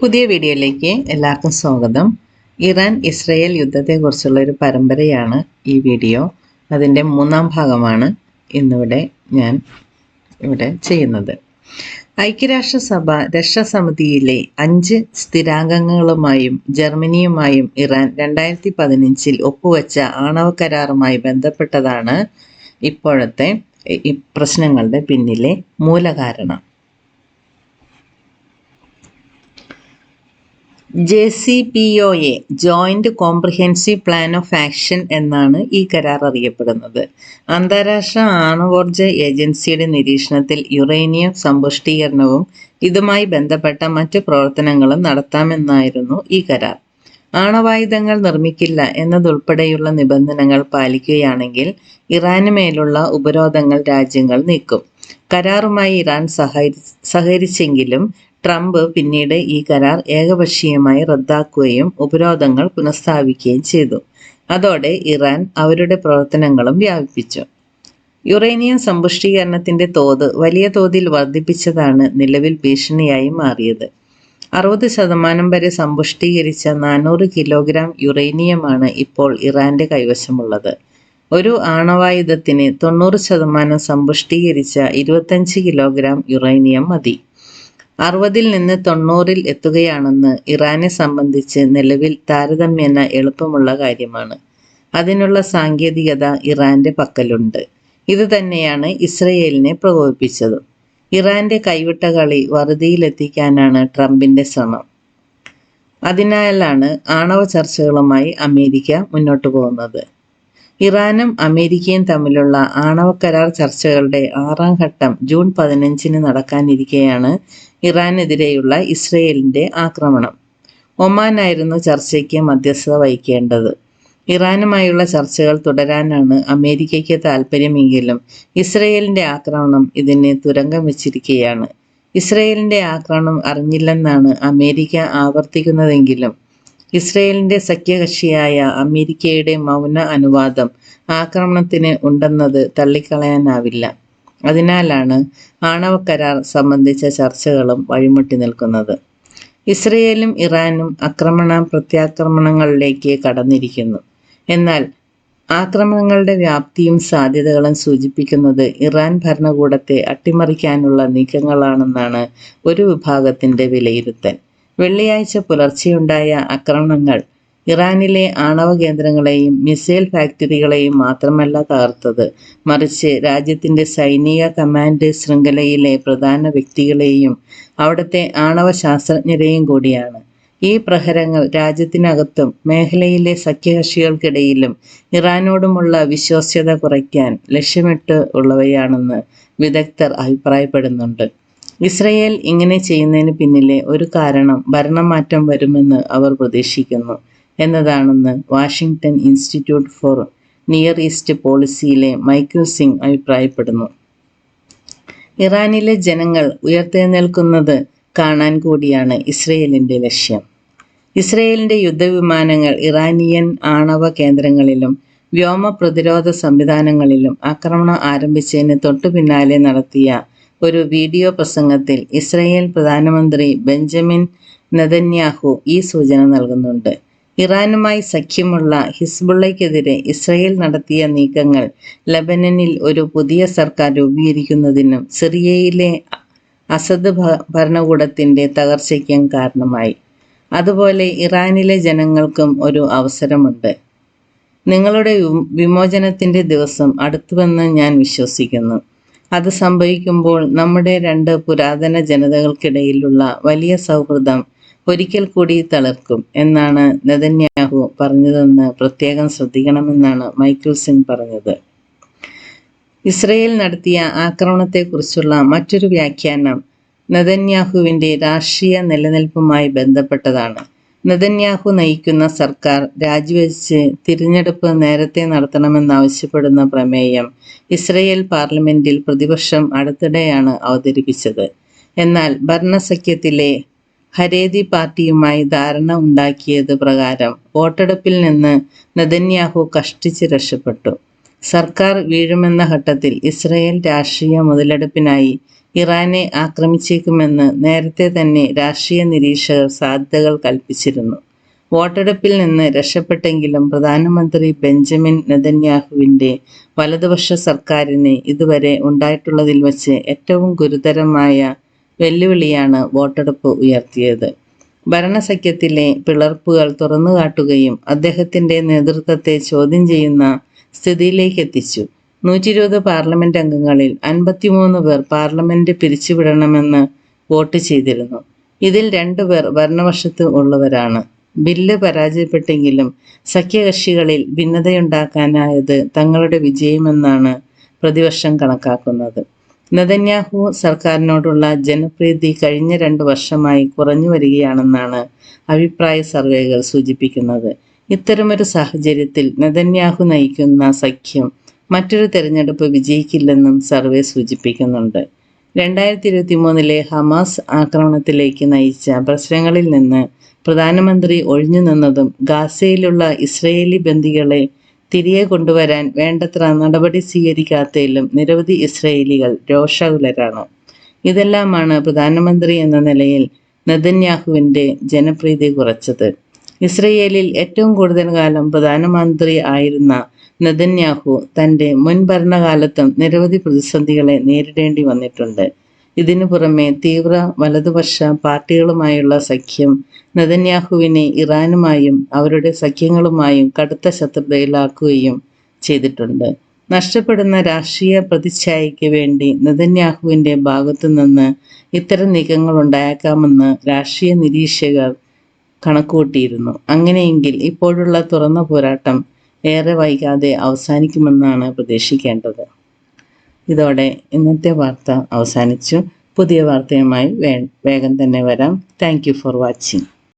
പുതിയ വീഡിയോയിലേക്ക് എല്ലാവർക്കും സ്വാഗതം. ഇറാൻ ഇസ്രയേൽ യുദ്ധത്തെക്കുറിച്ചുള്ള ഒരു പരമ്പരയാണ് ഈ വീഡിയോ. അതിന്റെ മൂന്നാം ഭാഗമാണ് ഇന്നിവിടെ ഞാൻ ഇവിടെ ചെയ്യുന്നത്. ഐക്യരാഷ്ട്രസഭ രക്ഷാസമിതിയിലെ അഞ്ച് സ്ഥിരാംഗങ്ങളുമായും ജർമ്മനിയുമായും ഇറാൻ രണ്ടായിരത്തി പതിനഞ്ചിൽ ഒപ്പുവെച്ച ആണവ കരാറുമായി ബന്ധപ്പെട്ടതാണ് ഇപ്പോഴത്തെ പ്രശ്നങ്ങളുടെ പിന്നിലെ മൂലകാരണം. J C P O A joint comprehensive plan of action എന്നാണ് ഈ കരാർ അറിയപ്പെടുന്നത്. അന്താരാഷ്ട്ര ആണവോർജ ഏജൻസിയുടെ നിരീക്ഷണത്തിൽ യുറേനിയം സമ്പുഷ്ടീകരണവും ഇതുമായി ബന്ധപ്പെട്ട മറ്റ് പ്രവർത്തനങ്ങളും നടത്താമെന്നായിരുന്നു ഈ കരാർ. ആണവായുധങ്ങൾ നിർമ്മിക്കില്ല എന്നതുൾപ്പെടെയുള്ള നിബന്ധനകൾ പാലിക്കുകയാണെങ്കിൽ ഇറാന് മേലുള്ള ഉപരോധങ്ങൾ രാജ്യങ്ങൾ നീക്കും. കരാറുമായി ഇറാൻ സഹരി സഹകരിച്ചെങ്കിലും ട്രംപ് പിന്നീട് ഈ കരാർ ഏകപക്ഷീയമായി റദ്ദാക്കുകയും ഉപരോധങ്ങൾ പുനഃസ്ഥാപിക്കുകയും ചെയ്തു. അതോടെ ഇറാൻ അവരുടെ പ്രവർത്തനങ്ങളും വ്യാപിപ്പിച്ചു. യുറേനിയം സമ്പുഷ്ടീകരണത്തിന്റെ തോത് വലിയ തോതിൽ വർദ്ധിപ്പിച്ചതാണ് നിലവിൽ ഭീഷണിയായി മാറിയത്. അറുപത് ശതമാനം വരെ സമ്പുഷ്ടീകരിച്ച നാനൂറ് കിലോഗ്രാം യുറേനിയമാണ് ഇപ്പോൾ ഇറാന്റെ കൈവശമുള്ളത്. ഒരു ആണവായുധത്തിന് തൊണ്ണൂറ് ശതമാനം സമ്പുഷ്ടീകരിച്ച ഇരുപത്തഞ്ച് കിലോഗ്രാം യുറേനിയം മതി. അറുപതിൽ നിന്ന് തൊണ്ണൂറിൽ എത്തുകയാണെന്ന് ഇറാനെ സംബന്ധിച്ച് നിലവിൽ താരതമ്യേന എളുപ്പമുള്ള കാര്യമാണ്. അതിനുള്ള സാങ്കേതികത ഇറാന്റെ പക്കലുണ്ട്. ഇത് തന്നെയാണ് ഇസ്രയേലിനെ പ്രകോപിപ്പിച്ചതും. ഇറാന്റെ കൈവിട്ട കളി വറുതിയിലെത്തിക്കാനാണ് ട്രംപിന്റെ ശ്രമം. അതിനാലാണ് ആണവ ചർച്ചകളുമായി അമേരിക്ക മുന്നോട്ടു പോകുന്നത്. ഇറാനും അമേരിക്കയും തമ്മിലുള്ള ആണവ കരാർ ചർച്ചകളുടെ ആറാം ഘട്ടം ജൂൺ പതിനഞ്ചിന് നടക്കാനിരിക്കെയാണ് ഇറാനെതിരെയുള്ള ഇസ്രയേലിന്റെ ആക്രമണം. ഒമാനായിരുന്നു ചർച്ചയ്ക്ക് മധ്യസ്ഥത വഹിക്കേണ്ടത്. ഇറാനുമായുള്ള ചർച്ചകൾ തുടരാനാണ് അമേരിക്കയ്ക്ക് താൽപ്പര്യമെങ്കിലും ഇസ്രയേലിന്റെ ആക്രമണം ഇതിനെ തുരങ്കം വെച്ചിരിക്കുകയാണ്. ഇസ്രയേലിന്റെ ആക്രമണം അറിഞ്ഞില്ലെന്നാണ് അമേരിക്ക ആവർത്തിക്കുന്നതെങ്കിലും ഇസ്രയേലിന്റെ സഖ്യകക്ഷിയായ അമേരിക്കയുടെ മൗന അനുവാദം ആക്രമണത്തിന് ഉണ്ടെന്നത് തള്ളിക്കളയാനാവില്ല. അതിനാലാണ് ആണവ കരാർ സംബന്ധിച്ച ചർച്ചകളും വഴിമുട്ടി നിൽക്കുന്നത്. ഇസ്രയേലും ഇറാനും ആക്രമണ പ്രത്യാക്രമണങ്ങളിലേക്ക് കടന്നിരിക്കുന്നു. എന്നാൽ ആക്രമണങ്ങളുടെ വ്യാപ്തിയും സാധ്യതകളും സൂചിപ്പിക്കുന്നത് ഇറാൻ ഭരണകൂടത്തെ അട്ടിമറിക്കാനുള്ള നീക്കങ്ങളാണെന്നാണ് ഒരു വിഭാഗത്തിന്റെ വിലയിരുത്തൽ. വെള്ളിയാഴ്ച പുലർച്ചെയുണ്ടായ ആക്രമണങ്ങൾ ഇറാനിലെ ആണവ കേന്ദ്രങ്ങളെയും മിസൈൽ ഫാക്ടറികളെയും മാത്രമല്ല തകർത്തത്. മറിച്ച് രാജ്യത്തിന്റെ സൈനിക കമാൻഡ് ശൃംഖലയിലെ പ്രധാന വ്യക്തികളെയും അവിടുത്തെ ആണവ ശാസ്ത്രജ്ഞരെയും കൂടിയാണ്. ഈ പ്രഹരങ്ങൾ രാജ്യത്തിനകത്തും മേഖലയിലെ സഖ്യകക്ഷികൾക്കിടയിലും ഇറാനോടുമുള്ള വിശ്വാസ്യത കുറയ്ക്കാൻ ലക്ഷ്യമിട്ട് ഉള്ളവയാണെന്ന് വിദഗ്ധർ അഭിപ്രായപ്പെടുന്നുണ്ട്. ഇസ്രയേൽ ഇങ്ങനെ ചെയ്യുന്നതിന് പിന്നിലെ ഒരു കാരണം ഭരണമാറ്റം വരുമെന്ന് അവർ പ്രതീക്ഷിക്കുന്നു. എന്നതാണെന്ന് Washington Institute for Near East പോളിസിയിലെ Michael Singh അഭിപ്രായപ്പെടുന്നു. ഇറാനിലെ ജനങ്ങൾ ഉയർത്തെഴുന്നേൽക്കുന്നത് കാണാൻ കൂടിയാണ് ഇസ്രയേലിന്റെ ലക്ഷ്യം. ഇസ്രയേലിന്റെ യുദ്ധവിമാനങ്ങൾ ഇറാനിയൻ ആണവ കേന്ദ്രങ്ങളിലും വ്യോമ പ്രതിരോധ സംവിധാനങ്ങളിലും ആക്രമണം ആരംഭിച്ചതിന് തൊട്ടു പിന്നാലെ നടത്തിയ ഒരു വീഡിയോ പ്രസംഗത്തിൽ ഇസ്രയേൽ പ്രധാനമന്ത്രി ബെഞ്ചമിൻ നെതന്യാഹു ഈ സൂചന നൽകുന്നുണ്ട്. ഇറാനുമായി സഖ്യമുള്ള ഹിസ്ബുള്ളയ്ക്കെതിരെ ഇസ്രയേൽ നടത്തിയ നീക്കങ്ങൾ ലബനനിൽ ഒരു പുതിയ സർക്കാർ രൂപീകരിക്കുന്നതിനും സിറിയയിലെ അസദ് ഭരണകൂടത്തിന്റെ തകർച്ചയ്ക്കും കാരണമായി. അതുപോലെ ഇറാനിലെ ജനങ്ങൾക്കും ഒരു അവസരമുണ്ട്. നിങ്ങളുടെ വിമോചനത്തിന്റെ ദിവസം അടുത്തുവെന്ന് ഞാൻ വിശ്വസിക്കുന്നു. അത് സംഭവിക്കുമ്പോൾ നമ്മുടെ രണ്ട് പുരാതന ജനതകൾക്കിടയിലുള്ള വലിയ സൗഹൃദം ഒരിക്കൽ കൂടി തളർക്കും എന്നാണ് നെതന്യാഹു പറഞ്ഞതെന്ന് പ്രത്യേകം ശ്രദ്ധിക്കണമെന്നാണ് മൈക്കിൾ സിംഗ് പറഞ്ഞത്. ഇസ്രയേൽ നടത്തിയ ആക്രമണത്തെക്കുറിച്ചുള്ള മറ്റൊരു വ്യാഖ്യാനം നെതന്യാഹുവിന്റെ രാഷ്ട്രീയ നിലനിൽപ്പുമായി ബന്ധപ്പെട്ടതാണ്. നെതന്യാഹു നയിക്കുന്ന സർക്കാർ രാജിവെച്ച് തിരഞ്ഞെടുപ്പ് നേരത്തെ നടത്തണമെന്നാവശ്യപ്പെടുന്ന പ്രമേയം ഇസ്രയേൽ പാർലമെന്റിൽ പ്രതിപക്ഷം അടുത്തിടെയാണ് അവതരിപ്പിച്ചത്. എന്നാൽ ഭരണസഖ്യത്തിലെ ഹരേതി പാർട്ടിയുമായി ധാരണ ഉണ്ടാക്കിയത് പ്രകാരം വോട്ടെടുപ്പിൽ നിന്ന് നെതന്യാഹു കഷ്ടിച്ച് രക്ഷപ്പെട്ടു. സർക്കാർ വീഴുമെന്ന ഘട്ടത്തിൽ ഇസ്രയേൽ രാഷ്ട്രീയ മുതലെടുപ്പിനായി ഇറാനെ ആക്രമിച്ചേക്കുമെന്ന് നേരത്തെ തന്നെ രാഷ്ട്രീയ നിരീക്ഷകർ സാധ്യതകൾ കൽപ്പിച്ചിരുന്നു. വോട്ടെടുപ്പിൽ നിന്ന് രക്ഷപ്പെട്ടെങ്കിലും പ്രധാനമന്ത്രി ബെഞ്ചമിൻ നെതന്യാഹുവിന്റെ വലതുപക്ഷ സർക്കാരിന് ഇതുവരെ ഉണ്ടായിട്ടുള്ളതിൽ വച്ച് ഏറ്റവും ഗുരുതരമായ വെല്ലുവിളിയാണ് വോട്ടെടുപ്പ് ഉയർത്തിയത്. ഭരണസഖ്യത്തിലെ പിളർപ്പുകൾ തുറന്നുകാട്ടുകയും അദ്ദേഹത്തിന്റെ നേതൃത്വത്തെ ചോദ്യം ചെയ്യുന്ന സ്ഥിതിയിലേക്ക് എത്തിച്ചു. നൂറ്റി ഇരുപത് പാർലമെന്റ് അംഗങ്ങളിൽ അൻപത്തിമൂന്ന് പേർ പാർലമെന്റ് പിരിച്ചുവിടണമെന്ന് വോട്ട് ചെയ്തിരുന്നു. ഇതിൽ രണ്ടുപേർ ഭരണപക്ഷത്ത് ഉള്ളവരാണ്. ബില്ല് പരാജയപ്പെട്ടെങ്കിലും സഖ്യകക്ഷികളിൽ ഭിന്നതയുണ്ടാക്കാനായത് തങ്ങളുടെ വിജയമെന്നാണ് പ്രതിപക്ഷം കണക്കാക്കുന്നത്. നെതന്യാഹു സർക്കാരിനോടുള്ള ജനപ്രീതി കഴിഞ്ഞ രണ്ട് വർഷമായി കുറഞ്ഞു വരികയാണെന്നാണ് അഭിപ്രായ സർവേകൾ സൂചിപ്പിക്കുന്നത്. ഇത്തരമൊരു സാഹചര്യത്തിൽ നദന്യാഹു നയിക്കുന്ന സഖ്യം മറ്റൊരു തെരഞ്ഞെടുപ്പ് വിജയിക്കില്ലെന്നും സർവേ സൂചിപ്പിക്കുന്നുണ്ട്. രണ്ടായിരത്തി ഇരുപത്തി മൂന്നിലെ ഹമാസ് ആക്രമണത്തിലേക്ക് നയിച്ച പ്രശ്നങ്ങളിൽ നിന്ന് പ്രധാനമന്ത്രി ഒഴിഞ്ഞു നിന്നതും ഗാസയിലുള്ള ഇസ്രയേലി ബന്ദികളെ തിരികെ കൊണ്ടുവരാൻ വേണ്ടത്ര നടപടി സ്വീകരിക്കാത്തതിലും നിരവധി ഇസ്രയേലികൾ രോഷകുലരാണ്. ഇതെല്ലാമാണ് പ്രധാനമന്ത്രി എന്ന നിലയിൽ നെതന്യാഹുവിന്റെ ജനപ്രീതി കുറച്ചത്. ഇസ്രയേലിൽ ഏറ്റവും കൂടുതൽ കാലം പ്രധാനമന്ത്രി ആയിരുന്ന നെതന്യാഹു തന്റെ മുൻ ഭരണകാലത്തും നിരവധി പ്രതിസന്ധികളെ നേരിടേണ്ടി വന്നിട്ടുണ്ട്. ഇതിനു പുറമെ തീവ്ര വലതുപക്ഷ പാർട്ടികളുമായുള്ള സഖ്യം നെതന്യാഹുവിനെ ഇറാനുമായും അവരുടെ സഖ്യങ്ങളുമായും കടുത്ത ശത്രുതയിലാക്കുകയും ചെയ്തിട്ടുണ്ട്. നഷ്ടപ്പെടുന്ന രാഷ്ട്രീയ പ്രതിച്ഛായയ്ക്ക് വേണ്ടി നെതന്യാഹുവിന്റെ ഭാഗത്തു നിന്ന് ഇത്തരം നീക്കങ്ങൾ ഉണ്ടായേക്കാമെന്ന് രാഷ്ട്രീയ നിരീക്ഷകർ കണക്കുകൂട്ടിയിരുന്നു. അങ്ങനെയെങ്കിൽ ഇപ്പോഴുള്ള തുറന്ന പോരാട്ടം ഏറെ വൈകാതെ അവസാനിക്കുമെന്നാണ് പ്രതീക്ഷിക്കേണ്ടത്. ഇതോടെ ഇന്നത്തെ വാർത്ത അവസാനിച്ചു. പുതിയ വാർത്തയുമായി വേഗം തന്നെ വരാം. Thank for watching